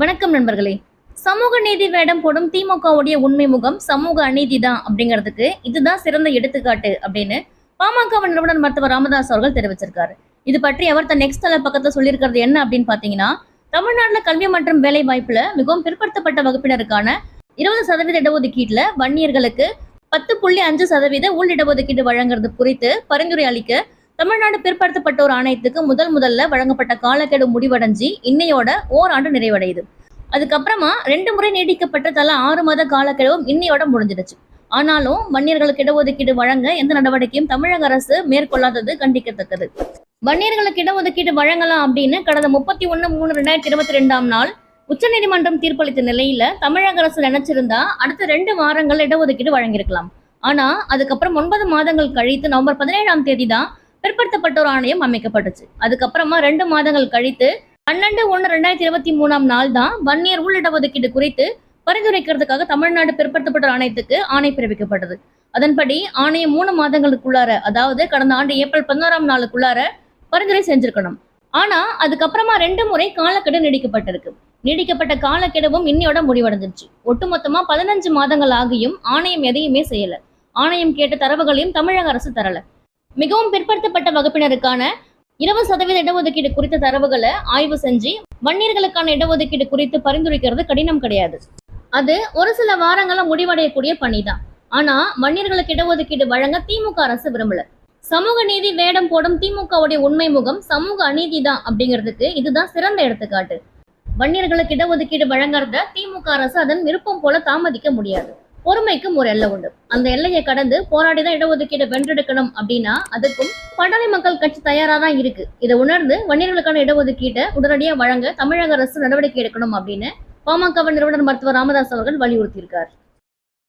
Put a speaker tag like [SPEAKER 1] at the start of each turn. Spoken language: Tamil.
[SPEAKER 1] வணக்கம் நண்பர்களே. சமூக நீதி வேடம் போடும் திமுகவுடைய உண்மை முகம் சமூக அநீதி தான் அப்படிங்கிறதுக்கு இதுதான் சிறந்த எடுத்துக்காட்டு அப்படின்னு பாமக நிறுவனர் மருத்துவர் ராமதாஸ் அவர்கள் தெரிவிச்சிருக்காரு. இது பற்றி அவர் தன் நெக்ஸ்ட் தலை பக்கத்துல சொல்லியிருக்கிறது என்ன அப்படின்னு பாத்தீங்கன்னா தமிழ்நாட்டுல கல்வி மற்றும் வேலை வாய்ப்புல மிகவும் பிற்படுத்தப்பட்ட வகுப்பினருக்கான இருபது சதவீத இடஒதுக்கீட்டுல வன்னியர்களுக்கு பத்து புள்ளி அஞ்சு சதவீத உள் இடஒதுக்கீடு வழங்குறது குறித்து பரிந்துரை அளிக்க தமிழ்நாடு பிற்படுத்தப்பட்டோர் ஆணையத்துக்கு முதல் முதல்ல வழங்கப்பட்ட காலக்கெடு முடிவடைஞ்சு இன்னையோட ஓராண்டு நிறைவடையுது. அதுக்கப்புறமா ரெண்டு முறை நீடிக்கப்பட்ட தலா ஆறு மாத காலக்கெடுவும் இன்னையோட முடிஞ்சிடுச்சு. ஆனாலும் வன்னியர்களுக்கு இடஒதுக்கீடு வழங்க எந்த நடவடிக்கையும் தமிழக அரசு மேற்கொள்ளாதது கண்டிக்கத்தக்கது. வன்னியர்களுக்கு இடஒதுக்கீடு வழங்கலாம் அப்படின்னு கடந்த முப்பத்தி ஒண்ணு மூணு ரெண்டாயிரத்தி இருபத்தி ரெண்டாம் நாள் உச்சநீதிமன்றம் தீர்ப்பளித்த நிலையில தமிழக அரசு நினைச்சிருந்தா அடுத்த ரெண்டு வாரங்கள் இடஒதுக்கீடு வழங்கியிருக்கலாம். ஆனா அதுக்கப்புறம் ஒன்பது மாதங்கள் கழித்து நவம்பர் பதினேழாம் தேதி தான் பிற்படுத்தப்பட்டோர் ஆணையம் அமைக்கப்பட்டுச்சு. அதுக்கப்புறமா ரெண்டு மாதங்கள் கழித்து பன்னெண்டு ஒன்று ரெண்டாயிரத்தி இருபத்தி மூணாம் நாள் தான் வன்னியர் உள்ளிடஒதுக்கீடு குறித்து பரிந்துரைக்கிறதுக்காக தமிழ்நாடு பிற்படுத்தப்பட்டோர் ஆணையத்துக்கு ஆணை பிறப்பிக்கப்பட்டது. அதன்படி ஆணையம் மூணு மாதங்களுக்குள்ளார அதாவது கடந்த ஆண்டு ஏப்ரல் பதினோராம் நாளுக்குள்ளார பரிந்துரை செஞ்சிருக்கணும். ஆனா அதுக்கப்புறமா ரெண்டு முறை காலக்கெடு நீடிக்கப்பட்டிருக்கு. நீடிக்கப்பட்ட காலக்கெடுவும் இன்னையோட முடிவடைஞ்சிருச்சு. ஒட்டுமொத்தமா பதினஞ்சு மாதங்கள் ஆகியும் ஆணையம் எதையுமே செய்யல. ஆணையம் கேட்ட தரவுகளையும் தமிழக அரசு தரல. மிகவும் பிற்படுத்தப்பட்ட வகுப்பினருக்கான இருபது சதவீத இடஒதுக்கீடு குறித்த தரவுகளை ஆய்வு செஞ்சு வன்னியர்களுக்கான இடஒதுக்கீடு குறித்து பரிந்துரைக்கிறது கடினம் கிடையாது. அது ஒரு சில வாரங்கள முடிவடையக்கூடிய பணிதான். ஆனா வன்னியர்களுக்கு இடஒதுக்கீடு வழங்க திமுக அரசு விரும்பல. சமூக நீதி வேடம் போடும் திமுகவுடைய உண்மை முகம் சமூக அநீதி தான் அப்படிங்கிறதுக்கு இதுதான் சிறந்த எடுத்துக்காட்டு. வன்னியர்களுக்கு இடஒதுக்கீடு வழங்குறத திமுக அரசு அதன் விருப்பம் போல தாமதிக்க முடியாது. பொறுமைக்கும் ஒரு எல்லை உண்டு. அந்த எல்லையை கடந்து போராடிதான் இடஒதுக்கீடு வென்றெடுக்கணும் அப்படின்னா அதுக்கும் பட்டாளி மக்கள் கட்சி தயாரா தான் இருக்கு. இதை உணர்ந்து வன்னியர்களுக்கான இடஒதுக்கீட்டை உடனடியாக வழங்க தமிழக அரசு நடவடிக்கை எடுக்கணும் அப்படின்னு பாமக நிறுவனர் மருத்துவர் ராமதாஸ் அவர்கள் வலியுறுத்தியிருக்கார்.